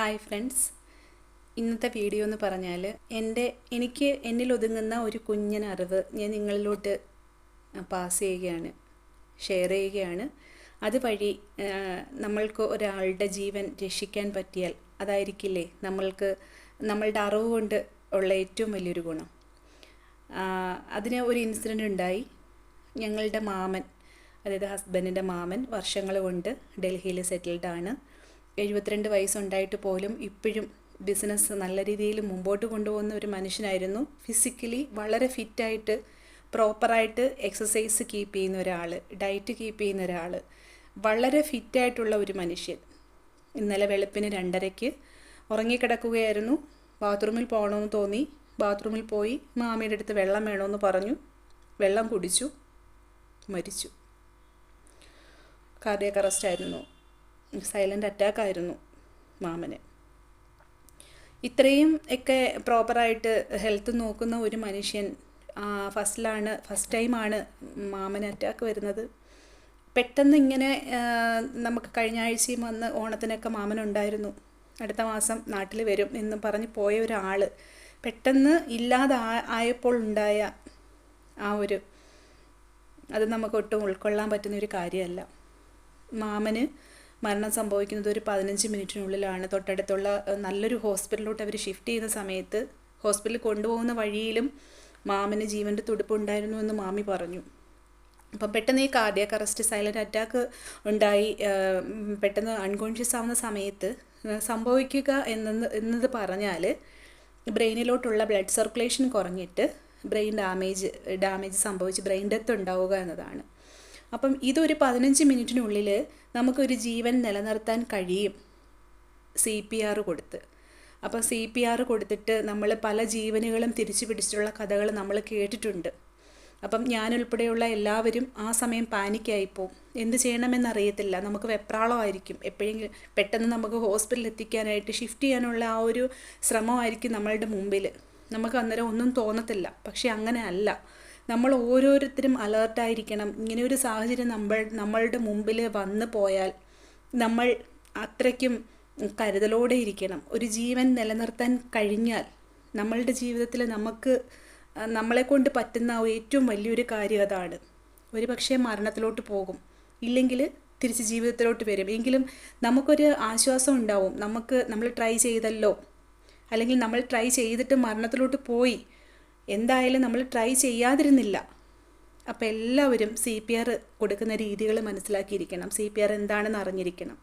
Hi friends. ഇന്നത്തെ video എന്ന് പറഞ്ഞാൽ എന്റെ എനിക്ക് എന്നിൽ ഒതുങ്ങുന്ന ഒരു കുഞ്ഞൻ അറിവ് ഞാൻ നിങ്ങളിലോട്ട് പാസ് ചെയ്യുകയാണ് ഷെയർ ചെയ്യുകയാണ്. അതുവഴി നമ്മൾക്ക് ഒരാളുടെ ജീവൻ രക്ഷിക്കാൻ പറ്റിയാൽ അതായിരിക്കില്ലേ നമ്മൾക്ക് നമ്മളുടെ അറിവ് കൊണ്ട് ഉള്ള ഏറ്റവും വലിയൊരു ഗുണം. അതിന് ഒരു ഇൻസിഡന്റ് ഉണ്ടായി. ഞങ്ങളുടെ മാമൻ അതായത് ഹസ്ബൻഡിന്റെ മാമൻ വർഷങ്ങൾ കൊണ്ട് ഡൽഹിയിൽ സെറ്റിൽഡാണ് ആണ്. എഴുപത്തിരണ്ട് വയസ്സുണ്ടായിട്ട് പോലും ഇപ്പോഴും ബിസിനസ് നല്ല രീതിയിൽ മുമ്പോട്ട് കൊണ്ടുപോകുന്ന ഒരു മനുഷ്യനായിരുന്നു. ഫിസിക്കലി വളരെ ഫിറ്റായിട്ട് പ്രോപ്പറായിട്ട് എക്സസൈസ് കീപ്പ് ചെയ്യുന്ന ഒരാൾ ഡയറ്റ് കീപ്പ് ചെയ്യുന്ന ഒരാൾ വളരെ ഫിറ്റായിട്ടുള്ള ഒരു മനുഷ്യൻ. ഇന്നലെ വെളുപ്പിന് രണ്ടരയ്ക്ക് ഉറങ്ങിക്കിടക്കുകയായിരുന്നു. ബാത്റൂമിൽ പോകണമെന്ന് തോന്നി. ബാത്റൂമിൽ പോയി മാമിയുടെ അടുത്ത് വെള്ളം വേണമെന്ന് പറഞ്ഞു. വെള്ളം കുടിച്ചു. മരിച്ചു. കാർഡിയക് അറസ്റ്റ് ആയിരുന്നു. സൈലന്റ് അറ്റാക്കായിരുന്നു മാമന്. ഇത്രയും ഒക്കെ പ്രോപ്പറായിട്ട് ഹെൽത്ത് നോക്കുന്ന ഒരു മനുഷ്യൻ ഫസ്റ്റിലാണ് ഫസ്റ്റ് ടൈമാണ് മാമന് അറ്റാക്ക് വരുന്നത്. പെട്ടെന്ന് ഇങ്ങനെ നമുക്ക് കഴിഞ്ഞ ആഴ്ചയും വന്ന് ഓണത്തിനൊക്കെ മാമനുണ്ടായിരുന്നു അടുത്ത മാസം നാട്ടിൽ വരും എന്ന് പറഞ്ഞ് പോയ ഒരാൾ പെട്ടെന്ന് ഇല്ലാതെ ആയപ്പോൾ ഉണ്ടായ ആ ഒരു അത് നമുക്ക് ഒട്ടും ഉൾക്കൊള്ളാൻ പറ്റുന്ന ഒരു കാര്യമല്ല. മാമന് മരണം സംഭവിക്കുന്നത് ഒരു പതിനഞ്ച് മിനിറ്റിനുള്ളിലാണ്. തൊട്ടടുത്തുള്ള നല്ലൊരു ഹോസ്പിറ്റലിലോട്ട് അവർ ഷിഫ്റ്റ് ചെയ്യുന്ന സമയത്ത് ഹോസ്പിറ്റലിൽ കൊണ്ടുപോകുന്ന വഴിയിലും മാമിന് ജീവന്റെ തുടിപ്പുണ്ടായിരുന്നു എന്ന് മാമി പറഞ്ഞു. അപ്പം പെട്ടെന്ന് ഈ കാർഡിയാക്ക് അറസ്റ്റ് സൈലന്റ് അറ്റാക്ക് ഉണ്ടായി. പെട്ടെന്ന് അൺകോൺഷ്യസ് ആവുന്ന സമയത്ത് സംഭവിക്കുക എന്നത് എന്നത് പറഞ്ഞാൽ ബ്രെയിനിലോട്ടുള്ള ബ്ലഡ് സർക്കുലേഷൻ കുറഞ്ഞിട്ട് ബ്രെയിൻ ഡാമേജ് ഡാമേജ് സംഭവിച്ച് ബ്രെയിൻ ഡെത്ത് ഉണ്ടാവുക എന്നതാണ്. അപ്പം ഇതൊരു പതിനഞ്ച് മിനിറ്റിനുള്ളിൽ നമുക്കൊരു ജീവൻ നിലനിർത്താൻ കഴിയും. സി പി ആർ കൊടുത്ത്. അപ്പം സി പി ആർ കൊടുത്തിട്ട് നമ്മൾ പല ജീവനുകളും തിരിച്ചു പിടിച്ചിട്ടുള്ള കഥകൾ നമ്മൾ കേട്ടിട്ടുണ്ട്. അപ്പം ഞാനുൾപ്പെടെയുള്ള എല്ലാവരും ആ സമയം പാനിക്കായിപ്പോവും. എന്ത് ചെയ്യണമെന്നറിയത്തില്ല. നമുക്ക് വെപ്രാളമായിരിക്കും. എപ്പോഴെങ്കിലും പെട്ടെന്ന് നമുക്ക് ഹോസ്പിറ്റലിൽ എത്തിക്കാനായിട്ട് ഷിഫ്റ്റ് ചെയ്യാനുള്ള ആ ഒരു ശ്രമമായിരിക്കും നമ്മളുടെ മുമ്പിൽ നമുക്ക് അന്നേരം ഒന്നും തോന്നത്തില്ല. പക്ഷേ അങ്ങനെ അല്ല. നമ്മൾ ഓരോരുത്തരും അലേർട്ടായിരിക്കണം ഇങ്ങനെ ഒരു സാഹചര്യം നമ്മൾ നമ്മളുടെ മുമ്പിൽ വന്നു പോയാൽ നമ്മൾ അത്രയ്ക്കും കരുതലോടെ ഇരിക്കണം. ഒരു ജീവൻ നിലനിർത്താൻ കഴിഞ്ഞാൽ നമ്മളുടെ ജീവിതത്തിൽ നമുക്ക് നമ്മളെ കൊണ്ട് പറ്റുന്ന ഏറ്റവും വലിയൊരു കാര്യം അതാണ്. ഒരു പക്ഷേ മരണത്തിലോട്ട് പോകും. ഇല്ലെങ്കിൽ തിരിച്ച് ജീവിതത്തിലോട്ട് വരും. എങ്കിലും നമുക്കൊരു ആശ്വാസം ഉണ്ടാവും. നമുക്ക് നമ്മൾ ട്രൈ ചെയ്തല്ലോ. അല്ലെങ്കിൽ നമ്മൾ ട്രൈ ചെയ്തിട്ട് മരണത്തിലോട്ട് പോയി. എന്തായാലും നമ്മൾ ട്രൈ ചെയ്യാതിരുന്നില്ല. അപ്പോൾ എല്ലാവരും സി പി ആർ കൊടുക്കുന്ന രീതികൾ മനസ്സിലാക്കിയിരിക്കണം. സി പി ആർ എന്താണെന്ന് അറിഞ്ഞിരിക്കണം.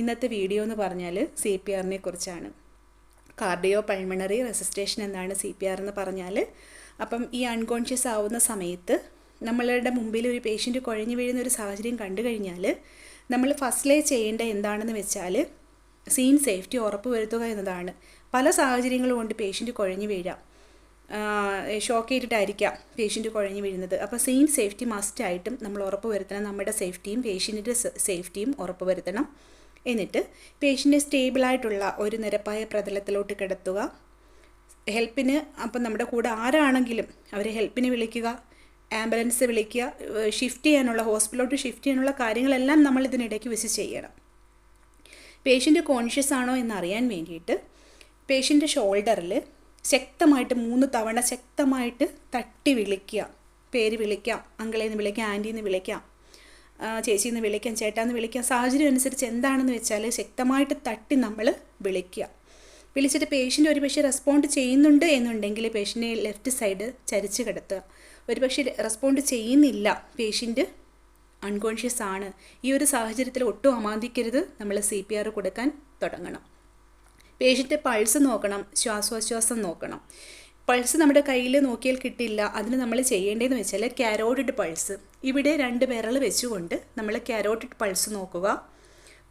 ഇന്നത്തെ വീഡിയോ എന്ന് പറഞ്ഞാൽ സി പി ആറിനെ കുറിച്ചാണ്. കാർഡിയോ പൾമണറി റെസിസ്റ്റേഷൻ എന്നാണ് സി പി ആർ എന്ന് പറഞ്ഞാൽ. അപ്പം ഈ അൺകോൺഷ്യസ് ആവുന്ന സമയത്ത് നമ്മളുടെ മുമ്പിൽ ഒരു പേഷ്യന്റ് കുഴഞ്ഞു വീഴുന്ന ഒരു സാഹചര്യം കണ്ടു കഴിഞ്ഞാൽ നമ്മൾ ഫസ്റ്റിലേ ചെയ്യേണ്ട എന്താണെന്ന് വെച്ചാൽ സീൻ സേഫ്റ്റി ഉറപ്പ് വരുത്തുക എന്നതാണ്. പല സാഹചര്യങ്ങളും കൊണ്ട് പേഷ്യന്റ് കുഴഞ്ഞു വീഴാം. ഷോക്ക് ചെയ്തിട്ടായിരിക്കാം പേഷ്യന്റ് കുഴഞ്ഞു വീഴുന്നത്. അപ്പോൾ സെയിം സേഫ്റ്റി മസ്റ്റ് ആയിട്ടും നമ്മൾ ഉറപ്പ് വരുത്തണം. നമ്മുടെ സേഫ്റ്റിയും പേഷ്യന്റിന്റെ സേഫ്റ്റിയും ഉറപ്പ് വരുത്തണം. എന്നിട്ട് പേഷ്യന്റ് സ്റ്റേബിളായിട്ടുള്ള ഒരു നിരപ്പായ പ്രതലത്തിലോട്ട് കിടത്തുക. ഹെൽപ്പിന് അപ്പം നമ്മുടെ കൂടെ ആരാണെങ്കിലും അവരെ ഹെൽപ്പിന് വിളിക്കുക ആംബുലൻസ് വിളിക്കുക ഷിഫ്റ്റ് ചെയ്യാനുള്ള ഹോസ്പിറ്റലിലോട്ട് ഷിഫ്റ്റ് ചെയ്യാനുള്ള കാര്യങ്ങളെല്ലാം നമ്മൾ ഇതിനിടയ്ക്ക് വെച്ച് ചെയ്യണം. പേഷ്യന്റ് കോൺഷ്യസ് ആണോ എന്നറിയാൻ വേണ്ടിയിട്ട് പേഷ്യന്റെ ഷോൾഡറിൽ ശക്തമായിട്ട് മൂന്ന് തവണ ശക്തമായിട്ട് തട്ടി വിളിക്കുക. പേര് വിളിക്കാം. അങ്കിളേന്ന് വിളിക്കാം ആന്റീന്ന് വിളിക്കാം ചേച്ചി എന്ന് വിളിക്കാം ചേട്ടാന്ന് വിളിക്കാം. സാഹചര്യം അനുസരിച്ച് എന്താണെന്ന് വെച്ചാൽ ശക്തമായിട്ട് തട്ടി നമ്മൾ വിളിക്കുക. വിളിച്ചിട്ട് പേഷ്യന്റ് ഒരു പക്ഷേ റെസ്പോണ്ട് ചെയ്യുന്നുണ്ട് എന്നുണ്ടെങ്കിൽ പേഷ്യന്റെ ലെഫ്റ്റ് സൈഡ് ചരിച്ച് കിടത്തുക. ഒരു പക്ഷേ റെസ്പോണ്ട് ചെയ്യുന്നില്ല പേഷ്യന്റ് അൺകോൺഷ്യസ് ആണ്. ഈ ഒരു സാഹചര്യത്തിൽ ഒട്ടും അമാന്തിക്കരുത്. നമ്മൾ സി കൊടുക്കാൻ തുടങ്ങണം. പേഷ്യന്റെ പൾസ് നോക്കണം ശ്വാസോച്ഛ്വാസം നോക്കണം. പൾസ് നമ്മുടെ കയ്യിൽ നോക്കിയാൽ കിട്ടില്ല അതിന് നമ്മൾ ചെയ്യേണ്ടതെന്ന് വെച്ചാൽ കാരോട്ടിഡ് പൾസ്. ഇവിടെ രണ്ട് വിരൽ വെച്ചുകൊണ്ട് നമ്മൾ കാരോട്ടിഡ് പൾസ് നോക്കുക.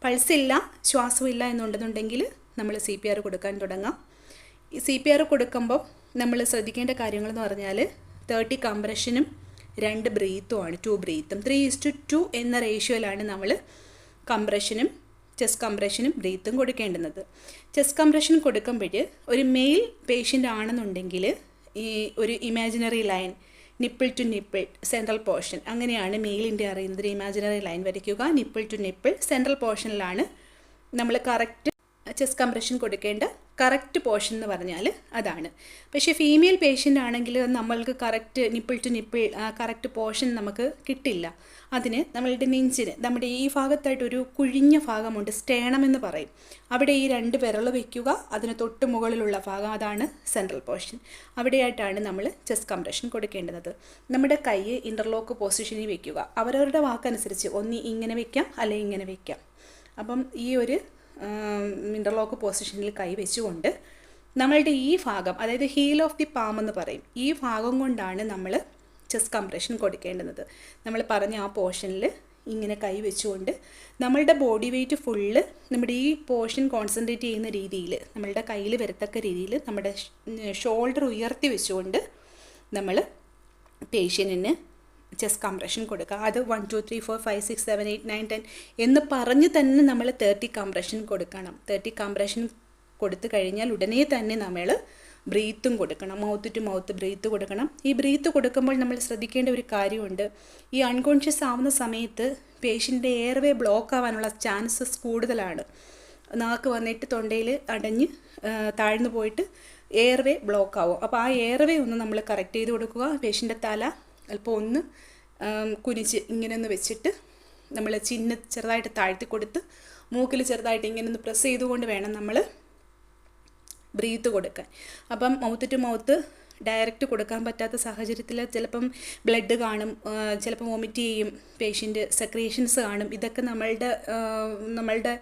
പൾസ് ഇല്ല ശ്വാസമില്ല എന്നുണ്ടെന്നുണ്ടെങ്കിൽ നമ്മൾ സി പി ആർ കൊടുക്കാൻ തുടങ്ങാം. ഈ സി പി ആർ കൊടുക്കുമ്പോൾ നമ്മൾ ശ്രദ്ധിക്കേണ്ട കാര്യങ്ങളെന്ന് പറഞ്ഞാൽ തേർട്ടി കംപ്രഷനും രണ്ട് ബ്രീത്തുമാണ് ടു ബ്രീത്തും ത്രീ ഇസ്റ്റു ടു എന്ന റേഷ്യോയിലാണ് നമ്മൾ കംപ്രഷനും ചെസ്റ്റ് കംപ്രഷനും ബ്രീത്തും കൊടുക്കേണ്ടുന്നത്. ചെസ്റ്റ് കംപ്രഷൻ കൊടുക്കുമ്പോൾ ഒരു മെയിൽ പേഷ്യന്റ് ആണെന്നുണ്ടെങ്കിൽ ഈ ഒരു imaginary line nipple to nipple central portion അങ്ങനെയാണ് മെയിലിന്റെ അറിയുന്നത്. ഇമാജിനറി ലൈൻ വരയ്ക്കുക നിപ്പിൾ ടു നിപ്പിൾ സെൻട്രൽ പോർഷനിലാണ് നമ്മൾ കറക്റ്റ് ചെസ്റ്റ് കംപ്രഷൻ കൊടുക്കേണ്ട കറക്റ്റ് പോർഷൻ എന്ന് പറഞ്ഞാൽ അതാണ്. പക്ഷേ ഫീമെയിൽ പേഷ്യന്റ് ആണെങ്കിൽ നമ്മൾക്ക് correct nipple to nipple correct portion നമുക്ക് കിട്ടില്ല. അതിന് നമ്മളുടെ നെഞ്ചിന് നമ്മുടെ ഈ ഭാഗത്തായിട്ട് ഒരു കുഴിഞ്ഞ ഭാഗമുണ്ട് സ്റ്റേണം എന്ന് പറയും. അവിടെ ഈ രണ്ട് വിരൽ വയ്ക്കുക അതിന് തൊട്ട് മുകളിലുള്ള ഭാഗം അതാണ് സെൻട്രൽ പോർഷൻ അവിടെയായിട്ടാണ് നമ്മൾ ചെസ്റ്റ് കംപ്രഷൻ കൊടുക്കേണ്ടത്. നമ്മുടെ കൈ ഇന്റർലോക്ക് പൊസിഷനിൽ വയ്ക്കുക. അവരവരുടെ വാക്കനുസരിച്ച് ഒന്ന് ഇങ്ങനെ വയ്ക്കാം അല്ലെങ്കിൽ ഇങ്ങനെ വയ്ക്കാം. അപ്പം ഈ ഒരു ഇന്റർലോക്ക് പൊസിഷനിൽ കൈവച്ചുകൊണ്ട് നമ്മളുടെ ഈ ഭാഗം അതായത് ഹീൽ ഓഫ് ദി പാം എന്ന് പറയും ഈ ഭാഗം കൊണ്ടാണ് നമ്മൾ ചെസ്റ്റ് കംപ്രഷൻ കൊടുക്കേണ്ടുന്നത്. നമ്മൾ പറഞ്ഞ ആ പോർഷനിൽ ഇങ്ങനെ കൈ വെച്ചുകൊണ്ട് നമ്മളുടെ ബോഡി വെയ്റ്റ് ഫുള്ള് നമ്മുടെ ഈ പോർഷൻ കോൺസെൻട്രേറ്റ് ചെയ്യുന്ന രീതിയിൽ നമ്മളുടെ കയ്യിൽ വരത്തക്ക രീതിയിൽ നമ്മുടെ ഷോൾഡർ ഉയർത്തി വെച്ചുകൊണ്ട് നമ്മൾ പേഷ്യന്റിന് ചെസ്റ്റ് കംപ്രഷൻ കൊടുക്കുക. അത് one two three four five six seven eight nine ten എന്ന് പറഞ്ഞ് തന്നെ നമ്മൾ തേർട്ടി കംപ്രഷൻ കൊടുക്കണം. തേർട്ടി കംപ്രഷൻ കൊടുത്തു കഴിഞ്ഞാൽ ഉടനെ തന്നെ നമ്മൾ ബ്രീത്തും കൊടുക്കണം. മൗത്ത് ടു മൗത്ത് ബ്രീത്ത് കൊടുക്കണം. ഈ ബ്രീത്ത് കൊടുക്കുമ്പോൾ നമ്മൾ ശ്രദ്ധിക്കേണ്ട ഒരു കാര്യമുണ്ട്. ഈ അൺകോൺഷ്യസ് ആവുന്ന സമയത്ത് പേഷ്യന്റെ എയർവേ ബ്ലോക്ക് ആവാനുള്ള ചാൻസസ് കൂടുതലാണ്. നാക്ക് വന്നിട്ട് തൊണ്ടയിൽ അടഞ്ഞ് താഴ്ന്നു പോയിട്ട് എയർവേ ബ്ലോക്ക് ആവും. അപ്പോൾ ആ എയർവേ ഒന്ന് നമ്മൾ കറക്റ്റ് ചെയ്ത് കൊടുക്കുക. പേഷ്യന്റെ തല അല്പം ഒന്ന് കുനിച്ച് ഇങ്ങനെ ഒന്ന് വെച്ചിട്ട് നമ്മൾ ചിന്ന ചെറുതായിട്ട് താഴ്ത്തി കൊടുത്ത് മൂക്കിൽ ചെറുതായിട്ട് ഇങ്ങനെ ഒന്ന് പ്രസ് ചെയ്തുകൊണ്ട് വേണം നമ്മൾ ബ്രീത്ത് കൊടുക്കാൻ. അപ്പം മൗത്ത് ടു മൗത്ത് ഡയറക്റ്റ് കൊടുക്കാൻ പറ്റാത്ത സാഹചര്യത്തിൽ ചിലപ്പം ബ്ലഡ് കാണും ചിലപ്പം വോമിറ്റ് ചെയ്യും പേഷ്യന്റ് സെക്രിയേഷൻസ് കാണും. ഇതൊക്കെ നമ്മളുടെ നമ്മളുടെ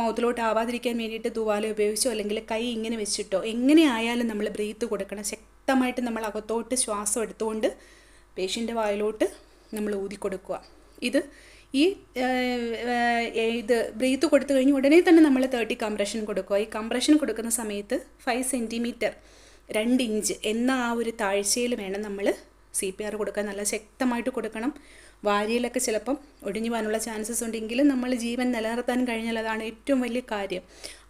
മൗത്തിലോട്ട് ആവാതിരിക്കാൻ വേണ്ടിയിട്ട് തൂവാല ഉപയോഗിച്ചോ അല്ലെങ്കിൽ കൈ ഇങ്ങനെ വെച്ചിട്ടോ? എങ്ങനെ ആയാലും നമ്മൾ ബ്രീത്ത് കൊടുക്കണം. ശക്തമായിട്ട് നമ്മൾ അകത്തോട്ട് ശ്വാസം എടുത്തുകൊണ്ട് പേഷ്യന്റെ വായിലോട്ട് നമ്മൾ ഊതി കൊടുക്കുക. ഇത് ഈ ഇത് ബ്രീത്ത് കൊടുത്തു കഴിഞ്ഞ് ഉടനെ തന്നെ നമ്മൾ തേർട്ടി കംപ്രഷൻ കൊടുക്കുക. ഈ കംപ്രഷൻ കൊടുക്കുന്ന സമയത്ത് ഫൈവ് സെന്റിമീറ്റർ രണ്ട് ഇഞ്ച് എന്ന ആ ഒരു താഴ്ചയിൽ വേണം നമ്മൾ സി പി ആർ കൊടുക്കാൻ. നല്ല ശക്തമായിട്ട് കൊടുക്കണം. വാരിയിലൊക്കെ ചിലപ്പം ഒടിഞ്ഞു പോകാനുള്ള ചാൻസസ് ഉണ്ടെങ്കിലും നമ്മൾ ജീവൻ നിലനിർത്താൻ കഴിഞ്ഞാൽ അതാണ് ഏറ്റവും വലിയ കാര്യം.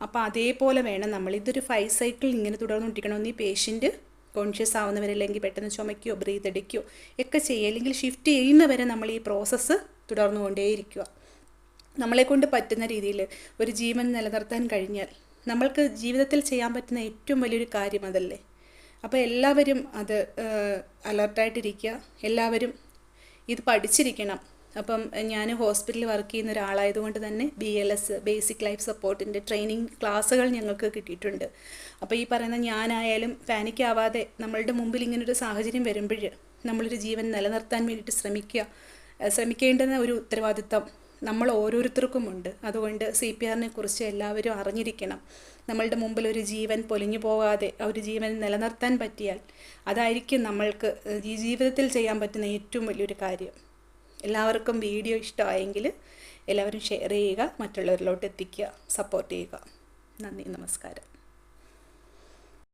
അപ്പോൾ അതേപോലെ വേണം നമ്മൾ ഇതൊരു ഫൈവ് സൈക്കിൾ ഇങ്ങനെ തുടർന്നുകൊണ്ടിരിക്കണം. ഈ പേഷ്യന്റ് കോൺഷ്യസ് ആവുന്നവരല്ലെങ്കിൽ പെട്ടെന്ന് ചുമയ്ക്കുകയോ ബ്രീത്ത് അടിക്കുകയോ ഒക്കെ ചെയ്യുക. അല്ലെങ്കിൽ ഷിഫ്റ്റ് ചെയ്യുന്നവരെ നമ്മൾ ഈ പ്രോസസ്സ് തുടർന്നുകൊണ്ടേയിരിക്കുക. നമ്മളെ കൊണ്ട് പറ്റുന്ന രീതിയിൽ ഒരു ജീവൻ നിലനിർത്താൻ കഴിഞ്ഞാൽ നമ്മൾക്ക് ജീവിതത്തിൽ ചെയ്യാൻ പറ്റുന്ന ഏറ്റവും വലിയൊരു കാര്യം അതല്ലേ. അപ്പോൾ എല്ലാവരും അത് അലർട്ടായിട്ടിരിക്കുക എല്ലാവരും ഇത് പഠിച്ചിരിക്കണം. അപ്പം ഞാൻ ഹോസ്പിറ്റലിൽ വർക്ക് ചെയ്യുന്ന ഒരാളായതുകൊണ്ട് തന്നെ B L S basic life സപ്പോർട്ടിന്റെ training ക്ലാസ്സുകൾ ഞങ്ങൾക്ക് കിട്ടിയിട്ടുണ്ട്. അപ്പോൾ ഈ പറയുന്ന ഞാനായാലും പാനിക്കാവാതെ നമ്മളുടെ മുമ്പിൽ ഇങ്ങനൊരു സാഹചര്യം വരുമ്പോൾ നമ്മളൊരു ജീവൻ നിലനിർത്താൻ വേണ്ടിയിട്ട് ശ്രമിക്കുക. ശ്രമിക്കേണ്ടുന്ന ഒരു ഉത്തരവാദിത്തം നമ്മൾ ഓരോരുത്തർക്കുമുണ്ട്. അതുകൊണ്ട് സി പി ആറിനെ കുറിച്ച് എല്ലാവരും അറിഞ്ഞിരിക്കണം. നമ്മളുടെ മുമ്പിൽ ഒരു ജീവൻ പൊലിഞ്ഞു പോകാതെ ഒരു ജീവൻ നിലനിർത്താൻ പറ്റിയാൽ അതായിരിക്കും നമ്മൾക്ക് ഈ ജീവിതത്തിൽ ചെയ്യാൻ പറ്റുന്ന ഏറ്റവും വലിയൊരു കാര്യം. എല്ലാവർക്കും വീഡിയോ ഇഷ്ടമായെങ്കിൽ എല്ലാവരും ഷെയർ ചെയ്യുക മറ്റുള്ളവരിലോട്ട് എത്തിക്കുക സപ്പോർട്ട് ചെയ്യുക. നന്ദി നമസ്കാരം.